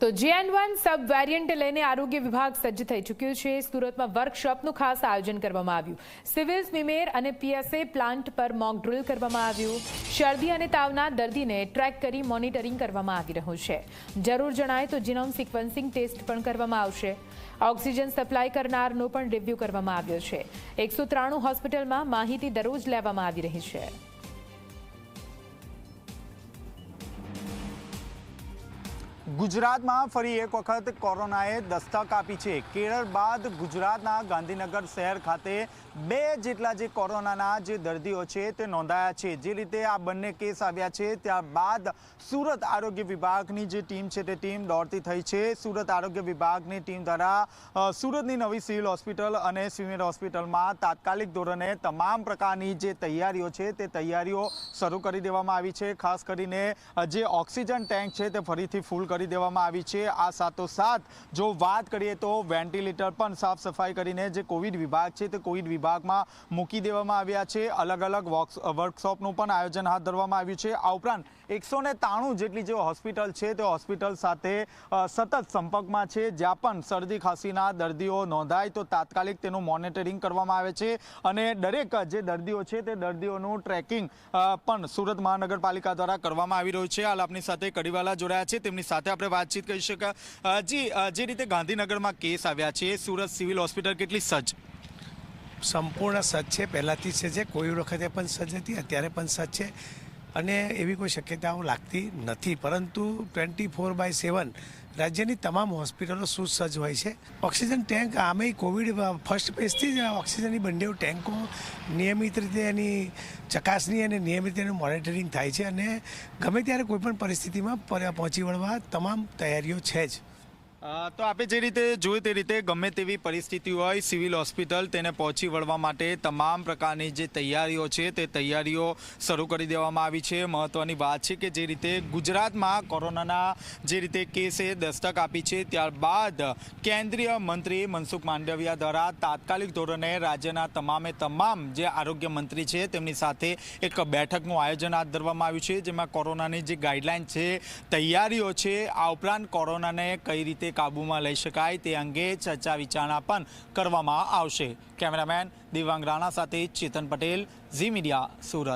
તો JN one સબ variant લઈને આરોગ્ય વિભાગ સજ્જ થઈ ચૂક્યું છે. સુરતમાં વર્કશોપનું ખાસ આયોજન કરવામાં આવ્યું. સિવિલ સ્મીમેર અને પીએસએ પ્લાન્ટ પર મોક ડ્રિલ કરવામાં આવ્યું. શરદી અને તાવના દર્દીને ટ્રેક કરી મોનિટરિંગ કરવામાં આવી રહ્યું છે. જરૂર જણાય તો જીનોમ સિક્વન્સિંગ ટેસ્ટ પણ કરવામાં આવશે. ઓક્સિજન સપ્લાય કરનારનો પણ રિવ્યૂ કરવામાં આવ્યો છે. એકસો ત્રાણું હોસ્પિટલમાં માહિતી દરરોજ લેવામાં આવી રહી છે. ગુજરાતમાં ફરી એક વખત કોરોનાએ દસ્તક આપી છે. કેરળ બાદ ગુજરાતના ગાંધીનગર શહેર ખાતે બે જેટલા જે કોરોનાના જે દર્દીઓ છે તે નોંધાયા છે. જે રીતે આ બંને કેસ આવ્યા છે, ત્યારબાદ સુરત આરોગ્ય વિભાગની જે ટીમ છે તે ટીમ દોડતી થઈ છે. સુરત આરોગ્ય વિભાગની ટીમ દ્વારા સુરતની નવી સિવિલ હોસ્પિટલ અને સિવિલ હોસ્પિટલમાં તાત્કાલિક ધોરણે તમામ પ્રકારની જે તૈયારીઓ છે તે તૈયારીઓ શરૂ કરી દેવામાં આવી છે. ખાસ કરીને જે ઓક્સિજન ટેન્ક છે તે ફરીથી ફૂલ કરી દેવામાં આવી છે. આ સાથોસાથ જો વાત કરીએ તો વેન્ટિલેટર પણ સાફ સફાઈ કરીને જે કોવિડ વિભાગ છે તે કોવિડ વિભાગમાં મૂકી દેવામાં આવ્યા છે. અલગ અલગ વર્કશોપનું પણ આયોજન હાથ ધરવામાં આવ્યું છે. આ ઉપરાંત એકસો તાણું જેટલી જે હોસ્પિટલ છે તે હોસ્પિટલ સાથે સતત સંપર્કમાં છે. જ્યાં પણ શરદી, ખાંસીના દર્દીઓ નોંધાય તો તાત્કાલિક તેનું મોનિટરિંગ કરવામાં આવે છે. અને દરેક જે દર્દીઓ છે તે દર્દીઓનું ટ્રેકિંગ પણ સુરત મહાનગરપાલિકા દ્વારા કરવામાં આવી રહ્યું છે. હાલ આપની સાથે કડીવાલા જોડાયા છે. તેમની સાથે આપણે વાતચીત કરી શકાય જી જે રીતે ગાંધીનગરમાં કેસ આવ્યા છે, સુરત સિવિલ હોસ્પિટલ કેટલી સજ્જ? સંપૂર્ણ સજ્જ છે. પહેલાંથી સજ્જ છે કોઈ વખતે પણ સજ્જ હતી, અત્યારે પણ સજ્જ છે. અને એવી કોઈ શક્યતાઓ લાગતી નથી. પરંતુ ટ્વેન્ટી ફોર બાય સેવન રાજ્યની તમામ હોસ્પિટલો સુસજ્જ હોય છે. ઓક્સિજન ટેન્ક આમે કોવિડ ફર્સ્ટ ફેઝથી જ ઓક્સિજનની બંને ટેન્કો નિયમિત રીતે એની ચકાસણી અને નિયમિત એનું મોનિટરિંગ થાય છે અને ગમે ત્યારે કોઈપણ પરિસ્થિતિમાં પહોંચી વળવા તમામ તૈયારીઓ છે જ. તો આપે જે રીતે જોયું તે રીતે ગમે તેવી પરિસ્થિતિ હોય, સિવિલ હોસ્પિટલ તેને પહોંચી વળવા માટે તમામ પ્રકારની જે તૈયારીઓ છે તે તૈયારીઓ શરૂ કરી દેવામાં આવી છે. મહત્ત્વની વાત છે કે જે રીતે ગુજરાતમાં કોરોનાના જે રીતે કેસે દસ્તક આપી છે, ત્યારબાદ કેન્દ્રીય મંત્રી મનસુખ માંડવિયા દ્વારા તાત્કાલિક ધોરણે રાજ્યના તમામે તમામ જે આરોગ્ય મંત્રી છે તેમની સાથે એક બેઠકનું આયોજન હાથ ધરવામાં આવ્યું છે, જેમાં કોરોનાની જે ગાઈડલાઇન છે, તૈયારીઓ છે, આ ઉપરાંત કોરોનાને કઈ રીતે કાબૂમાં લઈ શકાય તે અંગે ચર્ચા વિચારણા પણ કરવામાં આવશે. કેમેરામેન દિવ્યાંગ રાણા સાથે ચેતન પટેલ, ઝી મીડિયા, સુરત.